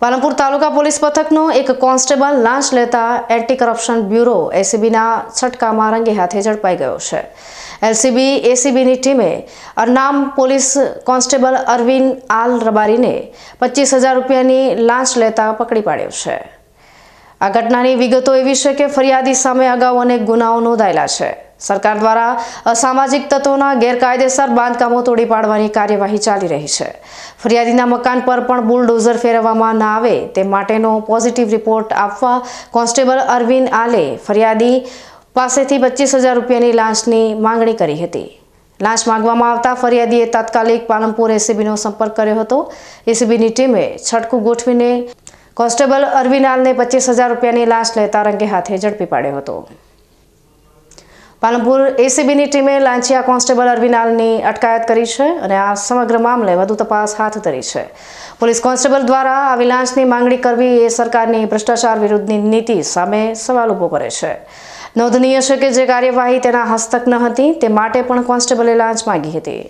પાલનપુર તાલુકા police પથકનો એક constable લાંચ લેતા એન્ટી કરપ્શન બ્યુરો એસીબીના છટકામાં રંગે હાથે ઝડપાઈ ગયો છે. એલસીબી, એસીબીની ટીમે અરનામ પોલીસ કોન્સ્ટેબલ અરવિંદ આલ રબારીને પચીસ હજાર રૂપિયાની લાંચ લેતા પકડી પાડ્યો છે. આ ઘટનાની વિગતો એવી છે કે ફરિયાદી સામે અગાઉ અનેક ગુનાઓ નોંધાયેલા છે. સરકાર દ્વારા અસામાજિક તત્વોના ગેરકાયદેસર બાંધકામો તોડી પાડવાની કાર્યવાહી ચાલી રહી છે. ફરિયાદીના મકાન પર પણ બુલડોઝર ફેરવવામાં ના આવે તે માટેનો પોઝિટિવ રિપોર્ટ આપવા કોન્સ્ટેબલ અરવિંદ આલે ફરિયાદી પાસેથી પચીસ હજાર રૂપિયાની લાંચની માંગણી કરી હતી. લાંચ માંગવામાં આવતા ફરિયાદીએ તાત્કાલિક પાલનપુર એસીબીનો સંપર્ક કર્યો હતો. એસીબીની ટીમે છટકું ગોઠવીને કોન્સ્ટેબલ અરવિંદ આલને પચીસ હજાર રૂપિયાની લાંચ લેતા રંગે હાથે ઝડપી પાડ્યો હતો. પાલનપુર એસીબીની ટીમે લાંચિયા કોન્સ્ટેબલ અરવિનાલની અટકાયત કરી છે અને આ સમગ્ર મામલે વધુ તપાસ હાથ ધરી છે. પોલીસ કોન્સ્ટેબલ દ્વારા આવી લાંચની માંગણી કરવી એ સરકારની ભ્રષ્ટાચાર વિરુદ્ધની નીતિ સામે સવાલ ઊભો કરે છે. નોંધનીય છે કે જે કાર્યવાહી તેના હસ્તક ન હતી, તે માટે પણ કોન્સ્ટેબલે લાંચ માંગી હતી.